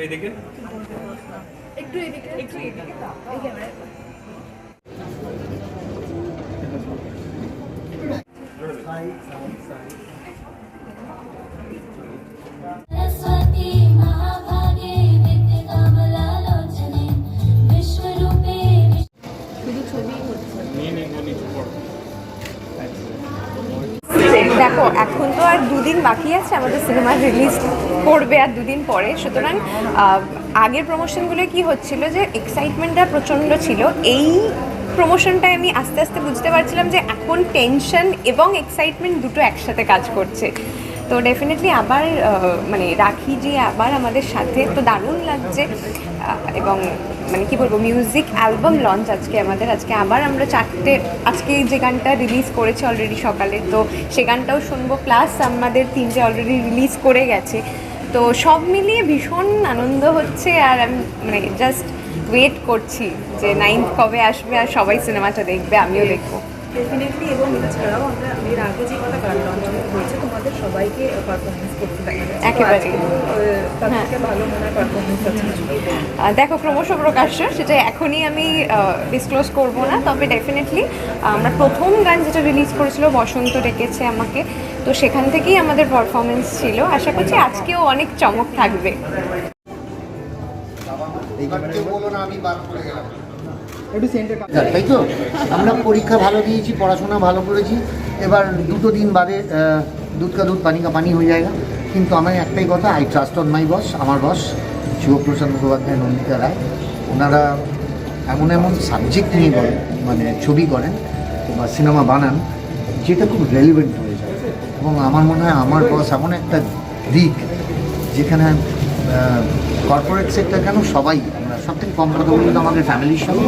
এদিকে একটু এদিকে একটু এদিকে এই ক্যামেরায় Right, right, right. আর দুদিন বাকি আছে, আমাদের সিনেমা রিলিজ করবে আর দুদিন পরে। সুতরাং আগের প্রমোশনগুলো কি হচ্ছিল যে এক্সাইটমেন্টটা প্রচণ্ড ছিল। এই প্রমোশনটায় আমি আস্তে আস্তে বুঝতে পারছিলাম যে, এখন টেনশন এবং এক্সাইটমেন্ট দুটো একসাথে কাজ করছে। তো ডেফিনেটলি আবার মানে রাখি যে আবার আমাদের সাথে, তো দারুণ লাগছে। এবং মানে কি বলব মিউজিক অ্যালবাম লঞ্চ আজকে আমাদের। আজকে আবার আমরা চারটে, আজকে যে গানটা রিলিজ করেছে অলরেডি সকালে, তো সে গানটাও শুনব। প্লাস আমাদের তিনটে অলরেডি রিলিজ করে গেছে। তো সব মিলিয়ে ভীষণ আনন্দ হচ্ছে আর আমি মানে জাস্ট ওয়েট করছি যে নাইন্থ কবে আসবে আর সবাই সিনেমাটা দেখবে, আমিও দেখব। ডেফিনেটলি এবং এছাড়াও আমরা এর আগে যে কটা গান লঞ্চ হয়েছে তোমাদের সবাইকে পারফরমেন্স করতে দেখা গেছে তার থেকে ভালো মনে হয়। পারফরমেন্স আছে। দেখো ক্রমশ প্রকাশ্য সেটা এখনই আমি ডিসক্লোজ করব না তবে ডেফিনেটলি আমরা প্রথম গান যেটা রিলিজ করেছিল বসন্ত ডেকেছে আমাকে। তো সেখান থেকেই আমাদের পারফরমেন্স ছিল। আশা করছি আজকেও অনেক চমক থাকবে। আমি বাদ পড়ে গেলাম। তাই তো? আমরা পরীক্ষা ভালো দিয়েছি, পড়াশোনা ভালো করেছি। এবার দুটো দিন বাদে দুধ কা দুধ, পানি কা পানি হয়ে যায় কিন্তু আমার একটাই কথা I trust on my boss আমার বস শিবপ্রসাদ মুখোপাধ্যায়, নন্দিতা রায়। ওনারা এমন এমন সাবজেক্ট নিয়ে করেন মানে ছবি করেন, বা সিনেমা বানান, যেটা খুব রেলিভেন্ট হয়ে যায়। এবং আমার মনে হয় আমার বস এমন একটা দিক, যেখানে কর্পোরেট সেক্টর কেন সবাই সব থেকে কম কথা বলি তো আমাদের ফ্যামিলির সঙ্গে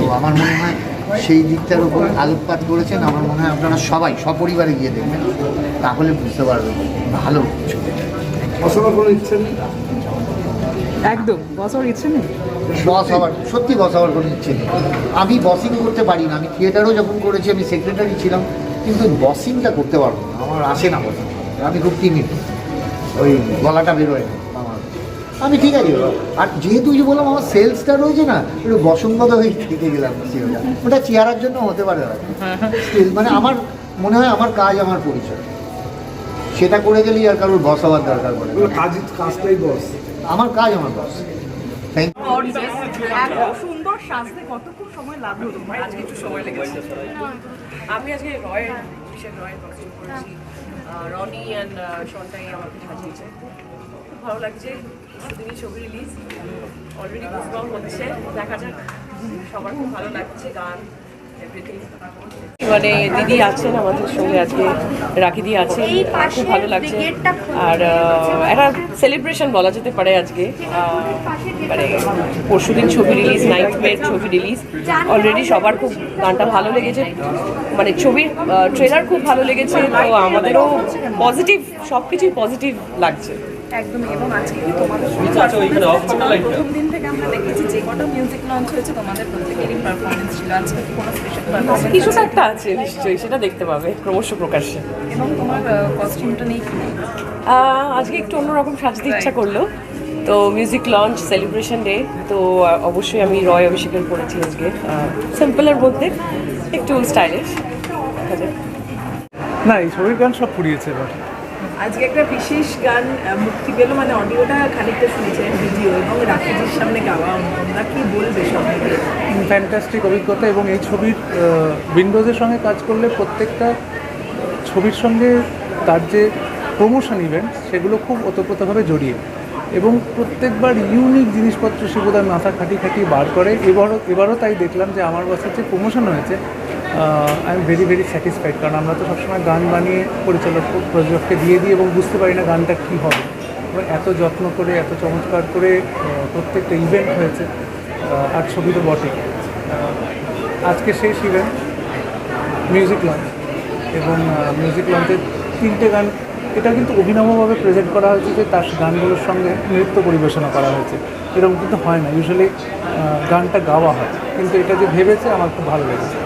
তো আমার মনে হয় সেই দিকটার উপর আলোকপাত করেছেন। আমার মনে হয় আপনারা সবাই সপরিবারে গিয়ে দেখবেন। তাহলে বুঝতে পারবেন ভালো ছবি বসাবার কোনো ইচ্ছে নেই? একদম বসাবার ইচ্ছে নেই। বস হওয়ার সত্যি বস হওয়ার কোনো ইচ্ছে নেই। আমি বসিং করতে পারি না। আমি থিয়েটারও যখন করেছি আমি সেক্রেটারি ছিলাম। কিন্তু বসিংটা করতে পারব না। আমার আসে না বসিং আমি খুব টিমিড ওই গলাটা বেরোয় না। আমি ঠিক আছে আর যেহেতু যে বললাম আমার সেলসটা রয়েছে না একটু বসঙ্গত হয়ে থেকে গেলাম বেশি ওটা চেয়ারার জন্য হতে পারে না Still, মানে আমার মনে হয় আমার কাজ আমার পরিচয়। সেটা করে গেলেই আর কারোর বস হওয়ার দরকার পড়ে কাজ কাজটাই বস আমার কাজ আমার বস থ্যাংক এত সুন্দর সাজতে কতক্ষণ সময় লাগল তোমার? আজকে একটু সময় লেগেছে। আমি আজকে রয়ের বিশেষ রয়ের কস্টিউম করেছি রনি অ্যান্ড শনটাই আমাকে সাজিয়েছে। ভালো লাগছে। সেদিনই ছবি রিলিজ অলরেডি গুজবাম হচ্ছে। দেখা যাক। সবার খুব ভালো লাগছে গান মানে দিদি আছেন আমাদের সঙ্গে আজকে। রাখি দি আছেন। খুব ভালো লাগছে। আর একটা সেলিব্রেশন বলা যেতে পারে আজকে। মানে পরশুদিন ছবি রিলিজ নাইট মের ছবি রিলিজ অলরেডি সবার খুব গানটা ভালো লেগেছে। মানে ছবির ট্রেলার খুব ভালো লেগেছে। তো আমাদেরও পজিটিভ সব কিছুই পজিটিভ লাগছে। একদমই এবং আজকে কি তোমাদের প্রথম দিন থেকে আমরা দেখেছি যে কটা মিউজিক লঞ্চ হয়েছে তোমাদের প্রত্যেকেরই পারফরমেন্স ছিল। আজকে কি কোনো স্পেশাল পারফরমেন্স কিছুটা একটা আছে নিশ্চয়ই সেটা দেখতে পাবে ক্রমশ প্রকাশ্যে। এবং তোমার কস্টিউমটা নেই কি? আজকে একটু অন্যরকম সাজতে ইচ্ছা করল। তো মিউজিক লঞ্চ সেলিব্রেশন ডে তো অবশ্যই আমি রয় অভিষেকের করেছি আজকে সিম্পলের মধ্যে একটু স্টাইলিশ না এই ছবির গান সব ফুরিয়েছে এবার। আজকে একটা বিশেষ গান মুক্তি পেল মানে অডিওটা খানিকটা শুনেছেন ভিডিও এবং রাখিজির সামনে গাওয়া তোমরা কি বলবে সব মিলিয়ে? ফ্যান্টাস্টিক অভিজ্ঞতা এবং এই ছবির উইন্ডোজের সঙ্গে কাজ করলে প্রত্যেকটা ছবির সঙ্গে তার যে প্রমোশন ইভেন্ট সেগুলো খুব ওতপ্রোতভাবে জড়িয়ে এবং প্রত্যেকবার ইউনিক জিনিসপত্র বোধহয় মাথা খাটি খাটি বার করে এবারও এবারও তাই দেখলাম যে আমার বছর যে প্রমোশন হয়েছে I am very very satisfied কারণ আমরা তো সবসময় গান বানিয়ে পরিচালক প্রযোজককে দিয়ে দিই এবং বুঝতে পারি না গানটা কী হবে। এত যত্ন করে, এত চমৎকার করে প্রত্যেকটা ইভেন্ট হয়েছে আর ছবি তো বটে। আজকে শেষ ইভেন্ট মিউজিক লঞ্চ এবং মিউজিক লঞ্চের তিনটে গান, এটা কিন্তু অভিনবভাবে প্রেজেন্ট করা হয়েছে যে তার গানগুলোর সঙ্গে নৃত্য পরিবেশনা করা হয়েছে। এরকম কিন্তু হয় না। ইউজুয়ালি গানটা গাওয়া হয়। কিন্তু এটা যে ভেবেছে, আমার খুব ভালো লেগেছে।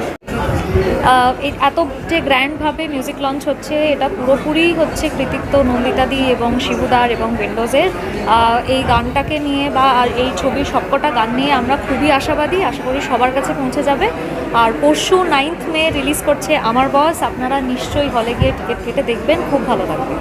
এত যে গ্র্যান্ডভাবে মিউজিক লঞ্চ হচ্ছে, এটা পুরোপুরি হচ্ছে কৃতিত্ব নন্দিতাদি এবং শিবুদার এবং উইন্ডোজের এই গানটাকে নিয়ে বা আর এই ছবির সবকটা গান নিয়ে আমরা খুবই আশাবাদী, আশা করি সবার কাছে পৌঁছে যাবে। আর পরশু নাইন্থ মে রিলিজ করছে আমার বস আপনারা নিশ্চয়ই হলে গিয়ে টিকিট কেটে দেখবেন, খুব ভালো লাগবে।